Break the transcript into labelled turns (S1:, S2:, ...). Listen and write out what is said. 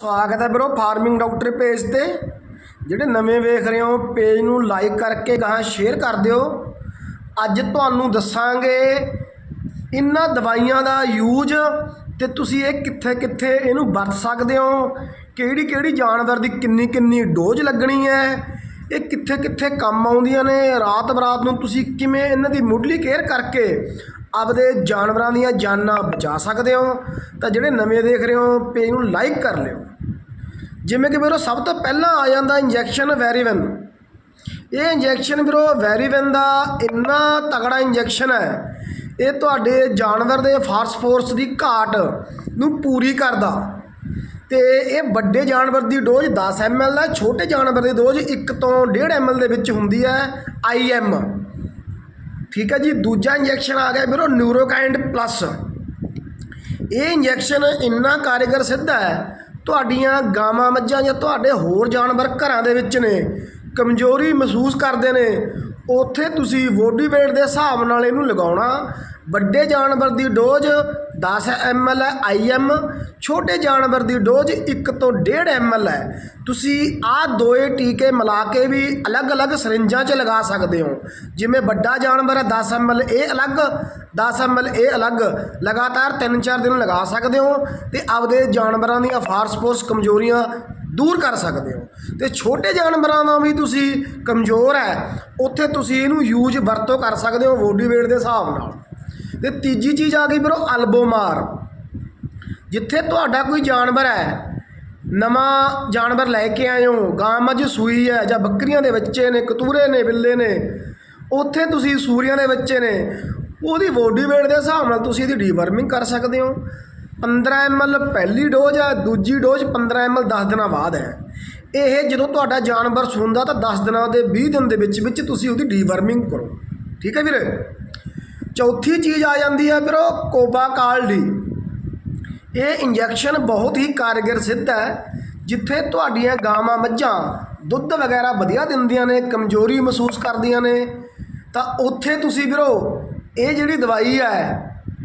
S1: ਸਵਾਗਤ ਹੈ ਵੀਰੋ ਫਾਰਮਿੰਗ ਡਾਕਟਰ ਪੇਜ ਤੇ। ਜਿਹੜੇ ਨਵੇਂ ਵੇਖ ਰਹੇ ਹੋ ਪੇਜ ਨੂੰ ਲਾਈਕ ਕਰਕੇ ਗਾਹਾਂ ਸ਼ੇਅਰ ਕਰ ਦਿਓ। ਅੱਜ ਤੁਹਾਨੂੰ ਦੱਸਾਂਗੇ ਇਹਨਾਂ ਦਵਾਈਆਂ ਦਾ ਯੂਜ਼ ਤੇ ਤੁਸੀਂ ਇਹ ਕਿੱਥੇ ਕਿੱਥੇ ਇਹਨੂੰ ਵਰਤ ਸਕਦੇ ਹੋ, ਕਿਹੜੀ ਕਿਹੜੀ ਜਾਨਵਰ ਦੀ ਕਿੰਨੀ ਕਿੰਨੀ ਡੋਜ਼ ਲੱਗਣੀ ਹੈ, ਇਹ ਕਿੱਥੇ ਕਿੱਥੇ ਕੰਮ ਆਉਂਦੀਆਂ ਨੇ, ਰਾਤ ਬਰਾਤ ਨੂੰ ਤੁਸੀਂ ਕਿਵੇਂ ਇਹਨਾਂ ਦੀ ਮੁੱਢਲੀ ਕੇਅਰ ਕਰਕੇ ਆਪਦੇ ਜਾਨਵਰਾਂ ਦੀਆਂ ਜਾਨਾਂ ਬਚਾ ਸਕਦੇ ਹੋ। ਤਾਂ ਜਿਹੜੇ ਨਵੇਂ ਦੇਖ ਰਹੇ ਹੋ ਪੇਜ ਨੂੰ ਲਾਈਕ ਕਰ ਲਿਓ। ਜਿਵੇਂ ਕਿ ਵੀਰੋ, ਸਭ ਤੋਂ ਪਹਿਲਾਂ ਆ ਜਾਂਦਾ ਇੰਜੈਕਸ਼ਨ ਵੈਰੀਵਨ। ਇਹ ਇੰਜੈਕਸ਼ਨ ਵੀਰੋ, ਵੈਰੀਵਨ ਦਾ ਇੰਨਾ ਤਗੜਾ ਇੰਜੈਕਸ਼ਨ ਹੈ, ਇਹ ਤੁਹਾਡੇ ਜਾਨਵਰ ਦੇ ਫਾਸਫੋਰਸ ਦੀ ਘਾਟ ਨੂੰ ਪੂਰੀ ਕਰਦਾ। ਤੇ ਇਹ ਵੱਡੇ ਜਾਨਵਰ ਦੀ ਡੋਜ਼ 10 ml ਹੈ ਛੋਟੇ ਜਾਨਵਰ ਦੀ ਡੋਜ਼ 1 ਤੋਂ 1.5 ml ਦੇ ਵਿੱਚ ਹੁੰਦੀ ਹੈ IM ਠੀਕ ਹੈ ਜੀ, ਦੂਜਾ ਇੰਜੈਕਸ਼ਨ ਆ ਗਿਆ ਵੀਰੋ, ਨਿਊਰੋਕਾਈਂਡ ਪਲੱਸ। ਇਹ ਇੰਜੈਕਸ਼ਨ ਇੰਨਾ ਕਾਰਗਰ ਸਿੱਧ ਹੈ ਤੁਹਾਡੀਆਂ ਗਾਵਾਂ ਮੱਝਾਂ ਜਾਂ ਤੁਹਾਡੇ ਹੋਰ ਜਾਨਵਰ ਘਰਾਂ ਦੇ ਵਿੱਚ ਨੇ, ਕਮਜ਼ੋਰੀ ਮਹਿਸੂਸ ਕਰਦੇ ਨੇ, ਉੱਥੇ ਤੁਸੀਂ ਬੋਡੀ weight ਦੇ ਹਿਸਾਬ ਨਾਲ ਇਹਨੂੰ ਲਗਾਉਣਾ। ਵੱਡੇ ਜਾਨਵਰ ਦੀ ਡੋਜ਼ 10 ml ਹੈ IM ਛੋਟੇ ਜਾਨਵਰ ਦੀ ਡੋਜ਼ 1 ਤੋਂ 1.5 ml ਹੈ। ਤੁਸੀਂ ਆਹ ਦੋਏ ਟੀਕੇ ਮਿਲਾ ਕੇ ਵੀ ਅਲੱਗ-ਅਲੱਗ ਸਰਿੰਜਾਂ 'ਚ ਲਗਾ ਸਕਦੇ ਹੋ। ਜਿਵੇਂ ਵੱਡਾ ਜਾਨਵਰ ਹੈ 10 ml ਇਹ ਅਲੱਗ 10 ml ਇਹ ਅਲੱਗ, ਲਗਾਤਾਰ 3-4 ਦਿਨ ਲਗਾ ਸਕਦੇ ਹੋ ਤੇ ਆਪਦੇ ਜਾਨਵਰਾਂ ਦੀਆਂ ਫਾਸਫੋਰਸ ਕਮਜ਼ੋਰੀਆਂ ਦੂਰ ਕਰ ਸਕਦੇ ਹੋ। ਤੇ ਛੋਟੇ ਜਾਨਵਰਾਂ ਦਾ ਵੀ ਤੁਸੀਂ ਕਮਜ਼ੋਰ ਹੈ, ਉੱਥੇ ਤੁਸੀਂ ਇਹਨੂੰ ਯੂਜ਼ ਵਰਤੋਂ ਕਰ ਸਕਦੇ ਹੋ ਬੋਡੀ weight ਦੇ ਹਿਸਾਬ ਨਾਲ। ਤੇ ਤੀਜੀ ਚੀਜ਼ ਆ ਗਈ ਵੀਰੋ ਅਲਬੋਮਾਰ ਜਿੱਥੇ ਤੁਹਾਡਾ ਕੋਈ ਜਾਨਵਰ ਹੈ, ਨਵਾਂ ਜਾਨਵਰ ਲੈ ਕੇ ਆਏ ਹੋ, ਗਾਂ ਮੱਝ ਸੂਈ ਹੈ, ਜਾਂ ਬੱਕਰੀਆਂ ਦੇ ਬੱਚੇ ਨੇ, ਕਤੂਰੇ ਨੇ, ਬਿੱਲੇ ਨੇ, ਉੱਥੇ ਤੁਸੀਂ ਸੂਰੀਆਂ ਦੇ ਬੱਚੇ ਨੇ, ਉਹਦੀ ਬੋਡੀ weight ਦੇ ਹਿਸਾਬ ਨਾਲ ਤੁਸੀਂ ਇਹਦੀ ਡੀਵਰਮਿੰਗ ਕਰ ਸਕਦੇ ਹੋ। 15 ml ਪਹਿਲੀ ਡੋਜ਼ ਹੈ, ਦੂਜੀ ਡੋਜ਼ 15 ml 10 ਦਿਨਾਂ ਬਾਅਦ ਹੈ। ਇਹ ਜਦੋਂ ਤੁਹਾਡਾ ਜਾਨਵਰ ਸੁੰਦਾ ਤਾਂ 10 ਦਿਨਾਂ ਦੇ 20 ਦਿਨ ਦੇ ਵਿੱਚ ਵਿੱਚ ਤੁਸੀਂ ਉਹਦੀ ਡੀਵਰਮਿੰਗ ਕਰੋ। ਠੀਕ ਹੈ ਵੀਰੇ? ਚੌਥੀ ਚੀਜ਼ ਆ ਜਾਂਦੀ ਹੈ ਵੀਰੋ ਕੋਬਾ ਕਾਲਡੀ ਇਹ ਇੰਜੈਕਸ਼ਨ ਬਹੁਤ ਹੀ ਕਾਰਗਰ ਸਿੱਧ ਹੈ, ਜਿੱਥੇ ਤੁਹਾਡੀਆਂ ਗਾਵਾਂ, ਮੱਝਾਂ ਦੁੱਧ ਵਗੈਰਾ ਵਧੀਆ ਦਿੰਦੀਆਂ ਨੇ, ਕਮਜ਼ੋਰੀ ਮਹਿਸੂਸ ਕਰਦੀਆਂ ਨੇ। ਤਾਂ ਉੱਥੇ ਤੁਸੀਂ ਵੀਰੋ, ਇਹ ਜਿਹੜੀ ਦਵਾਈ ਹੈ